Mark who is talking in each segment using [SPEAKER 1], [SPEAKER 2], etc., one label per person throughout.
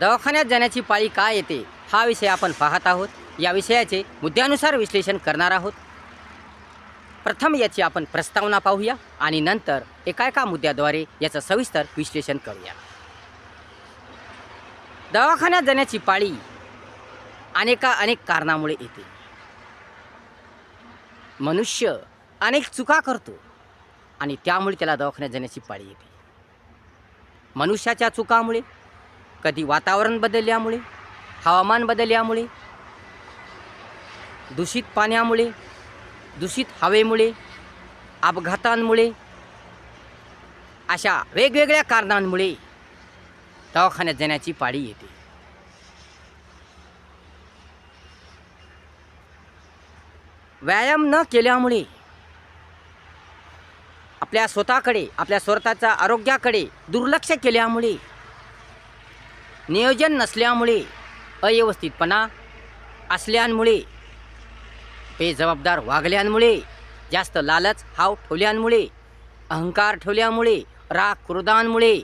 [SPEAKER 1] दवाखान्यात जाण्याची पाळी का येते हा विषय आपण पाहत आहोत. या विषयाचे मुद्द्यानुसार विश्लेषण करणार आहोत. प्रथम याची आपण प्रस्तावना पाहूया आणि नंतर एका एका मुद्द्याद्वारे याचं सविस्तर विश्लेषण करूया. दवाखान्यात जाण्याची पाळी अनेका अनेक कारणामुळे येते. मनुष्य अनेक चुका करतो आणि त्यामुळे त्याला दवाखान्यात जाण्याची पाळी येते. मनुष्याच्या चुकामुळे कधी वातावरण बदलल्यामुळे हवामान बदलल्यामुळे दूषित पाण्यामुळे दूषित हवेमुळे अपघातांमुळे अशा वेगवेगळ्या कारणांमुळे दवाखान्यात जाण्याची पाळी येते. व्यायाम न केल्यामुळे आपल्या स्वतःकडे आपल्या स्वतःच्या आरोग्याकडे दुर्लक्ष केल्यामुळे नियोजन नसल्यामुळे अव्यवस्थितपणा असल्यामुळे बेजबाबदार वागल्यामुळे जास्त लालच हाव ठेवल्यामुळे अहंकार ठेवल्यामुळे राग क्रोधांमुळे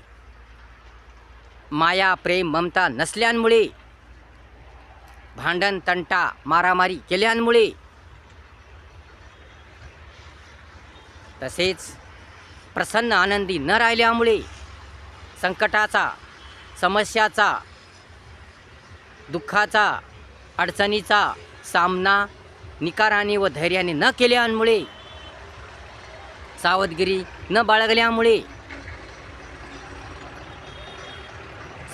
[SPEAKER 1] माया प्रेम ममता नसल्यामुळे भांडण तंटा मारामारी केल्यामुळे तसेच प्रसन्न आनंदी न राहिल्यामुळे संकटाचा समस्याचा दुःखाचा अडचणीचा सामना निकाराने व धैर्याने न केल्यामुळे सावधगिरी न बाळगल्यामुळे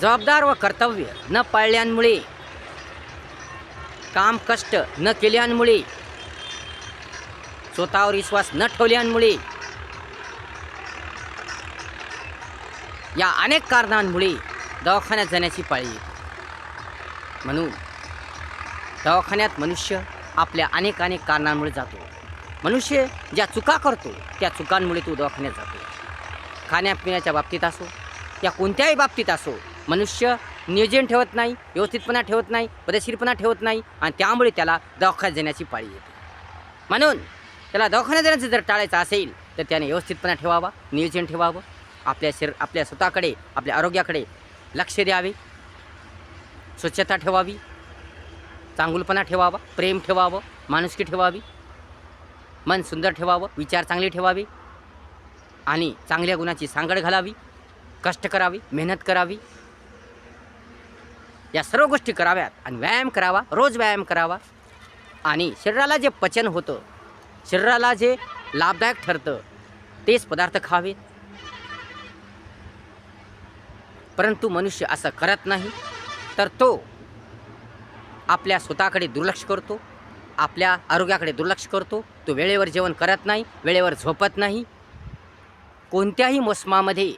[SPEAKER 1] जबाबदार व कर्तव्य न पाळल्यामुळे काम कष्ट न केल्यामुळे स्वतःवर विश्वास न ठेवल्यामुळे या अनेक कारणांमुळे दवाखान्यात जाण्याची पाळी. येते म्हणून दवाखान्यात मनुष्य आपल्या अनेक अनेक कारणांमुळे जातो. मनुष्य ज्या चुका करतो त्या चुकांमुळे तो दवाखान्यात जातो. खाण्यापिण्याच्या बाबतीत असो या कोणत्याही बाबतीत असो मनुष्य नियोजन ठेवत नाही व्यवस्थितपणा ठेवत नाही पदशीरपणा ठेवत नाही आणि त्यामुळे त्याला दवाखान्यात जाण्याची पाळी येते. म्हणून त्याला दवाखान्यात जाण्याचं जर टाळायचं असेल तर त्याने व्यवस्थितपणा ठेवावा नियोजन ठेवावं. आपल्या शरीर आपल्या स्वतःकडे आपल्या आरोग्याकडे लक्ष द्यावे. स्वच्छता ठेवावी. चांगुलपणा ठेवावा. प्रेम ठेवावं. माणुसकी ठेवावी. मन सुंदर ठेवावं. विचार चांगले ठेवावे. आणि चांगल्या गुणाची सांगड घालावी. कष्ट करावी. मेहनत करावी. या सर्व गोष्टी कराव्यात आणि व्यायाम करावा. रोज व्यायाम करावा. आणि शरीराला जे पचन होतं शरीराला जे लाभदायक ठरतं तेच पदार्थ खावेत. परंतु मनुष्य असं करत नाही तर तो आपल्या स्वतःकडे दुर्लक्ष करतो आपल्या आरोग्याकडे दुर्लक्ष करतो. तो वेळेवर जेवण करत नाही वेळेवर झोपत नाही. कोणत्याही मोसमामध्ये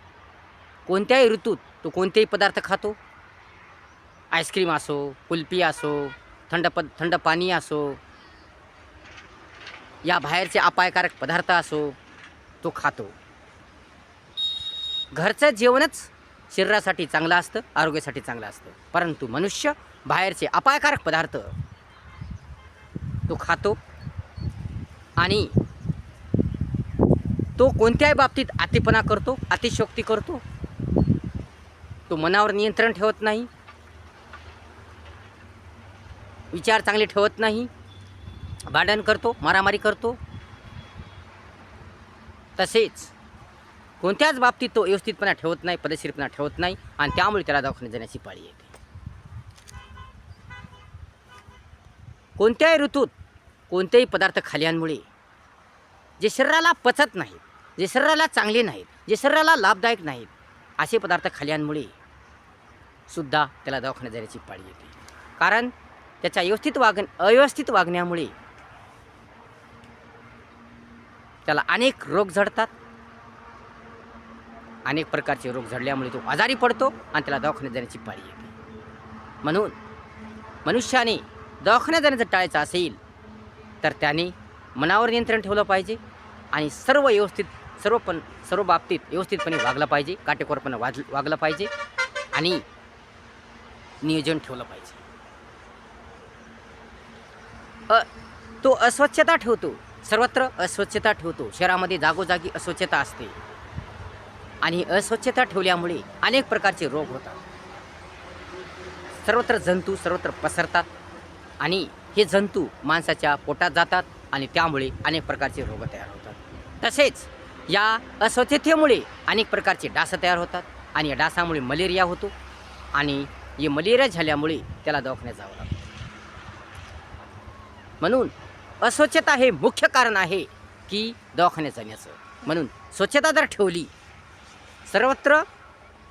[SPEAKER 1] कोणत्याही ऋतूत तो कोणतेही पदार्थ खातो. आईस्क्रीम असो कुल्फी असो थंड प थंड पाणी असो या बाहेरचे अपायकारक पदार्थ असो तो खातो. घरचं जेवणच शरीरासाठी चांगलं असतं आरोग्यासाठी चांगलं असतं. परंतु मनुष्य बाहेरचे अपायकारक पदार्थ तो खातो आणि तो कोणत्याही बाबतीत अतिपणा करतो अतिशोक्ती करतो. तो मनावर नियंत्रण ठेवत नाही. विचार चांगले ठेवत नाही. भांडण करतो मारामारी करतो. तसेच कोणत्याच बाबतीत तो व्यवस्थितपणा ठेवत नाही पदशीरपणा ठेवत नाही आणि त्यामुळे त्याला दवाखान्यात जाण्याची पाळी येते. कोणत्याही ऋतूत कोणतेही पदार्थ खाल्ल्यामुळे जे शरीराला पचत नाहीत जे शरीराला चांगले नाहीत जे शरीराला लाभदायक नाहीत असे पदार्थ खाल्ल्यामुळे सुद्धा त्याला दवाखान्यात जाण्याची पाळी येते. कारण त्याच्या व्यवस्थित वाग अव्यवस्थित वागण्यामुळे त्याला अनेक रोग झडतात अनेक प्रकारचे रोग झडल्यामुळे तो आजारी पडतो आणि त्याला दवाखान्यात जाण्याची पाळी येते. म्हणून मनुष्याने दवाखान्यात जाण्याचं टाळायचं असेल तर त्याने मनावर नियंत्रण ठेवलं पाहिजे आणि सर्व व्यवस्थित सर्व पण सर्व बाबतीत व्यवस्थितपणे वागलं पाहिजे काटेकोरपणे वाज वागलं पाहिजे आणि नियोजन ठेवलं पाहिजे. अ तो अस्वच्छता ठेवतो. सर्वत्र अस्वच्छता ठेवतो. शहरामध्ये जागोजागी अस्वच्छता असते. आणि अस्वच्छता ठेवल्यामुळे अनेक प्रकारचे रोग होतात. सर्वत्र जंतू सर्वत्र पसरतात आणि हे जंतू माणसाच्या पोटात जातात आणि त्यामुळे अनेक प्रकारचे रोग तयार होतात. तसेच या अस्वच्छतेमुळे अनेक प्रकारचे डास तयार होतात आणि या डासामुळे मलेरिया होतो आणि हे मलेरिया झाल्यामुळे त्याला दवाखान्यात जावं लागतं. म्हणून अस्वच्छता हे मुख्य कारण आहे की दवाखान्यात जाण्याचं. म्हणून स्वच्छता जर ठेवली सर्वत्र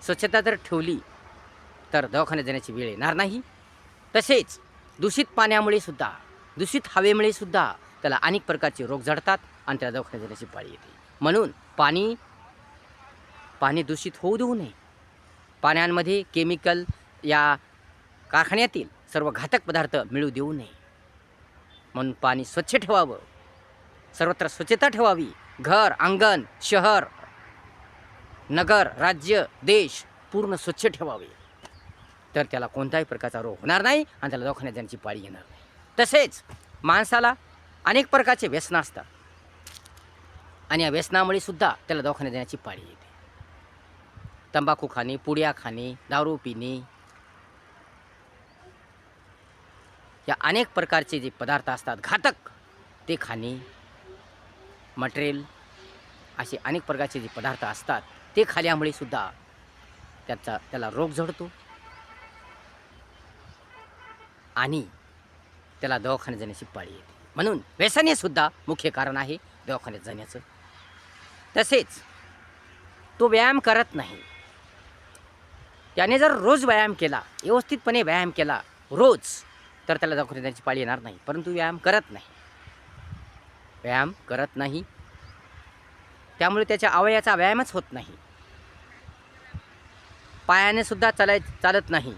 [SPEAKER 1] स्वच्छता जर ठेवली तर दवाखान्यात जाण्याची वेळ येणार नाही. तसेच दूषित पाण्यामुळे सुद्धा दूषित हवेमुळे सुद्धा त्याला अनेक प्रकारचे रोग जडतात आणि त्याला दवाखान्यात जाण्याची पाळी येते. म्हणून पाणी पाणी दूषित होऊ देऊ नये. पाण्यांमध्ये केमिकल या कारखान्यातील सर्व घातक पदार्थ मिळू देऊ नये. म्हणून पाणी स्वच्छ ठेवावं. सर्वत्र स्वच्छता ठेवावी. घर अंगण शहर नगर राज्य देश पूर्ण स्वच्छ ठेवावे. तर त्याला कोणत्याही प्रकारचा रोग होणार नाही आणि त्याला दवाखान्यात जाण्याची पाळी येणार नाही. तसेच माणसाला अनेक प्रकारचे व्यसनं असतात. आणि या व्यसनामुळे सुद्धा त्याला दवाखान्यात जाण्याची पाळी येते. तंबाखू खाणे पुड्या खाणे दारू पिणे या अनेक प्रकारचे जे पदार्थ असतात घातक ते खाणे मटेरियल असे अनेक प्रकारचे जे पदार्थ असतात ते खाल्यामुळे सुद्धा त्याचा त्याला रोग झडतो. आणि त्याला दवाखान्यात जाण्याची पाळी येते. म्हणून व्यसन सुद्धा मुख्य कारण आहे दवाखान्यात जाण्याचं. तसेच तो व्यायाम करत नाही. त्याने जर रोज व्यायाम केला व्यवस्थितपणे व्यायाम केला रोज तर त्याला दवाखान्यात जाण्याची पाळी येणार नाही. परंतु व्यायाम करत नाही. व्यायाम करत नाही त्यामुळे त्याच्या अवयाचा व्यायामच होत नाही. पायानेसुद्धा चालाय चालत नाही.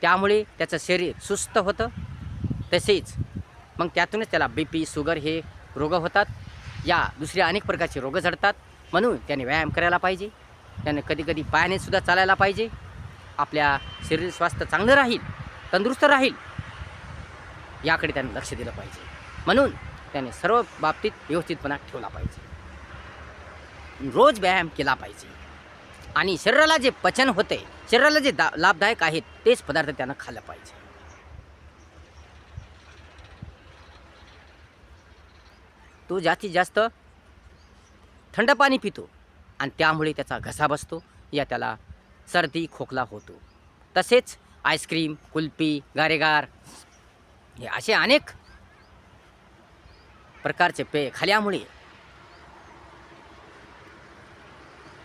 [SPEAKER 1] त्यामुळे त्याचं शरीर सुस्त होतं. तसेच मग त्यातूनच त्याला बी पी शुगर हे रोग होतात. या दुसऱ्या अनेक प्रकारचे रोग जडतात म्हणून त्याने व्यायाम करायला पाहिजे. त्याने कधीकधी पायानेसुद्धा चालायला पाहिजे. आपल्या शरीर स्वास्थ्य चांगलं राहील तंदुरुस्त राहील याकडे त्याने लक्ष दिलं पाहिजे. म्हणून त्याने सर्व बाबतीत व्यवस्थितपणा ठेवला पाहिजे. रोज व्यायाम केला पाहिजे. आणि शरीराला जे पचन होते शरीराला जे दा लाभदायक आहेत तेच पदार्थ त्यानं खाल्लं पाहिजे. तो जास्तीत जास्त थंड पाणी पितो आणि त्यामुळे त्याचा घसा बसतो या त्याला सर्दी खोकला होतो. तसेच आईस्क्रीम कुल्फी गारेगार हे असे अनेक प्रकारचे पेय खाल्यामुळे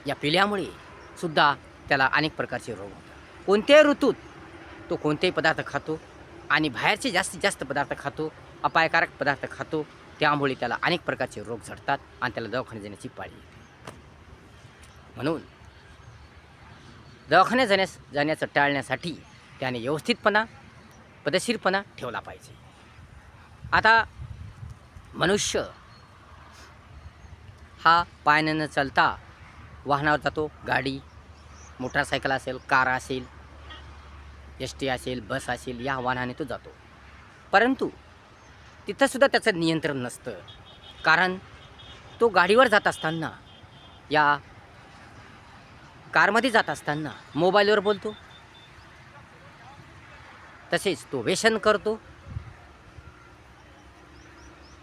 [SPEAKER 1] या पिल्यामुळे सुद्धा त्याला अनेक प्रकारचे रोग होतात. कोणत्याही ऋतूत तो कोणतेही पदार्थ खातो आणि बाहेरचे जास्तीत जास्त पदार्थ खातो अपायकारक पदार्थ खातो त्यामुळे त्याला अनेक प्रकारचे रोग झडतात आणि त्याला दवाखान्यात जाण्याची पाळी येते. म्हणून दवाखान्यात जाण्यास जाण्याचं टाळण्यासाठी त्याने व्यवस्थितपणा पदशीरपणा ठेवला पाहिजे. आता मनुष्य हा पायानं न चालता वाहनावर जातो. गाडी मोटारसायकल असेल कार असेल एस टी असेल बस असेल या वाहनाने तो जातो. परंतु तिथंसुद्धा त्याचं नियंत्रण नसतं. कारण तो गाडीवर जात असताना या कारमध्ये जात असताना मोबाईलवर बोलतो. तसेच तो व्यसन करतो.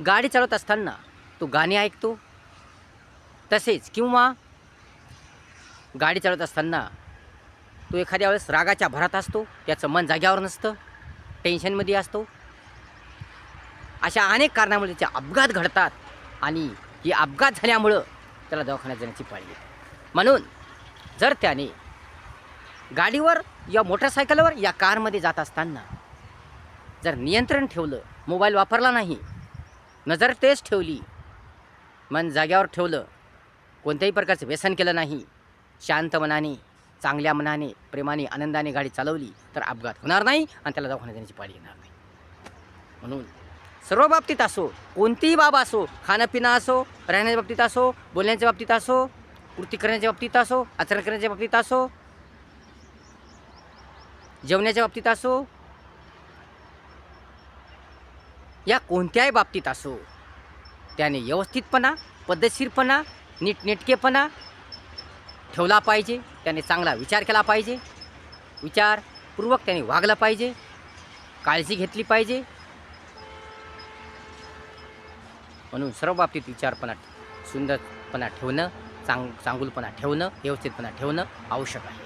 [SPEAKER 1] गाडी चालवत असताना तो गाणे ऐकतो. तसेच किंवा गाडी चालवत असताना तो एखाद्या वेळेस रागाच्या भरात असतो त्याचं मन जाग्यावर नसतं टेन्शनमध्ये असतो. अशा अनेक कारणामुळे त्याचे अपघात घडतात आणि ही अपघात झाल्यामुळं त्याला दवाखान्यात जाण्याची पाळी म्हणून जर त्याने गाडीवर या मोटरसायकलवर या कारमध्ये जात असताना जर नियंत्रण ठेवलं मोबाईल वापरला नाही नजर तेच ठेवली मन जाग्यावर ठेवलं कोणत्याही प्रकारचं व्यसन केलं नाही शांत मनाने चांगल्या मनाने प्रेमाने आनंदाने गाडी चालवली तर अपघात होणार नाही आणि त्याला दवाखान्यात जाण्याची पाळी येणार नाही. म्हणून सर्व बाबतीत असो कोणतीही बाब असो खाणंपिणं असो राहण्याच्या बाबतीत असो बोलण्याच्या बाबतीत असो कृती करण्याच्या बाबतीत असो आचरण करण्याच्या बाबतीत असो जेवण्याच्या बाबतीत असो या कोणत्याही बाबतीत असो त्याने व्यवस्थितपणा पद्धतशीरपणा नीटनेटकेपणा ठेवला पाहिजे त्याने चांगला विचार केला पाहिजे विचारपूर्वक त्याने वागलं पाहिजे काळजी घेतली पाहिजे. म्हणून सर्व बाबतीत विचारपणा सुंदरपणा ठेवणं चांग चांगुलपणा ठेवणं व्यवस्थितपणा ठेवणं आवश्यक आहे.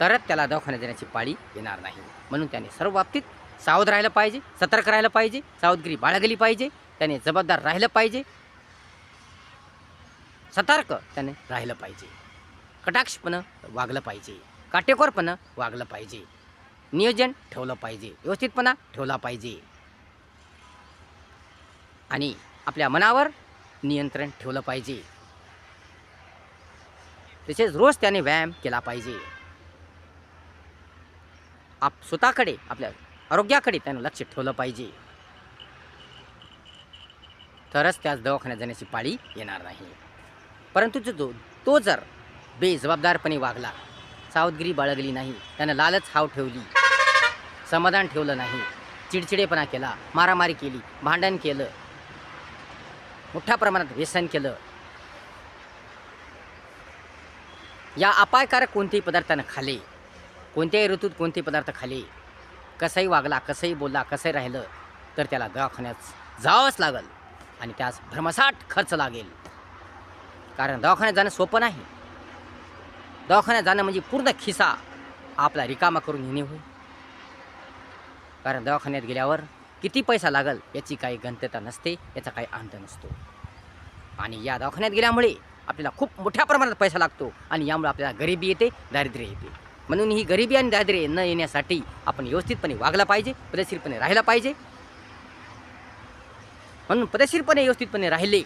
[SPEAKER 1] तरच त्याला दवाखान्यात देण्याची पाळी येणार नाही. म्हणून त्याने सर्व बाबतीत सावध राहिलं पाहिजे सतर्क राहिलं पाहिजे सावधगिरी बाळगली पाहिजे त्याने जबाबदार राहिलं पाहिजे सतर्क त्याने राहिलं पाहिजे. कटाक्षपणं वागलं पाहिजे. काटेकोरपणं वागलं पाहिजे. नियोजन ठेवलं पाहिजे. व्यवस्थितपणा ठेवला पाहिजे. आणि आपल्या मनावर नियंत्रण ठेवलं पाहिजे. तसेच रोज त्याने व्यायाम केला पाहिजे. आप स्वतःकडे आपल्या आरोग्याकडे त्यानं लक्ष ठेवलं पाहिजे. तरच त्याच दवाखान्यात जाण्याची पाळी येणार नाही. परंतु जो तो तो जर बेजबाबदारपणे वागला सावधगिरी बाळगली नाही त्यानं लालच हाव ठेवली समाधान ठेवलं नाही चिडचिडेपणा केला मारामारी केली भांडण केलं मोठ्या प्रमाणात व्यसन केलं या अपायकारक कोणतेही पदार्थानं खाले कोणत्याही ऋतूत कोणतेही पदार्थ खाले कसंही वागला कसंही बोलला कसंही राहिलं तर त्याला दवाखान्यात जावंच लागल आणि त्यास भ्रमसाट खर्च लागेल. कारण दवाखान्यात जाणं सोपं नाही. दवाखान्यात जाणं म्हणजे पूर्ण खिसा आपला रिकामा करून येणे होईल कारण दवाखान्यात गेल्यावर किती पैसा लागल याची काही गंतता नसते याचा काही अंत नसतो. आणि या दवाखान्यात गेल्यामुळे आपल्याला खूप मोठ्या प्रमाणात पैसा लागतो आणि यामुळे आपल्याला गरिबी येते दारिद्र्य येते. म्हणून ही गरिबी आणि दारिद्र्य न येण्यासाठी आपण व्यवस्थितपणे वागला पाहिजे पदशीरपणे राहिला पाहिजे. म्हणून पदशीरपणे व्यवस्थितपणे राहिले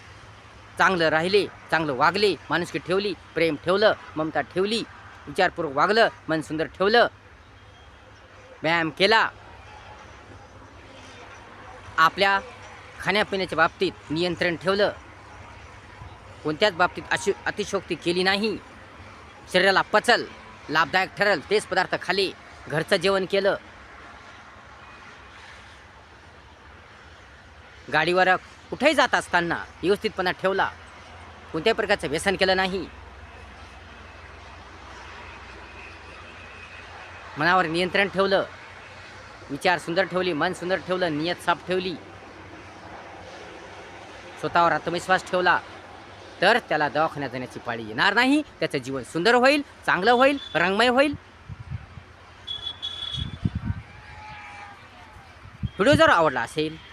[SPEAKER 1] चांगलं राहिले चांगलं वागले माणुसकी ठेवली प्रेम ठेवलं ममता ठेवली विचारपूर्वक वागलं मन सुंदर ठेवलं. व्यायाम केला. आपल्या खाण्यापिण्याच्या बाबतीत नियंत्रण ठेवलं. कोणत्याच बाबतीत अशी अतिशोक्ती केली नाही. शरीराला पचल लाभदायक ठरल तेच पदार्थ खाले घरचं जेवण केलं गाडीवर कुठेही जात असताना व्यवस्थितपणा ठेवला. कोणत्याही प्रकारचं व्यसन केलं नाही. मनावर नियंत्रण ठेवलं. विचार सुंदर ठेवली मन सुंदर ठेवलं नियत साफ ठेवली. स्वतःवर आत्मविश्वास ठेवला. तर त्याला दवाखान्यात जाण्याची पाळी येणार नाही. त्याचं जीवन सुंदर होईल चांगलं होईल रंगमय होईल. व्हिडिओ जर आवडला असेल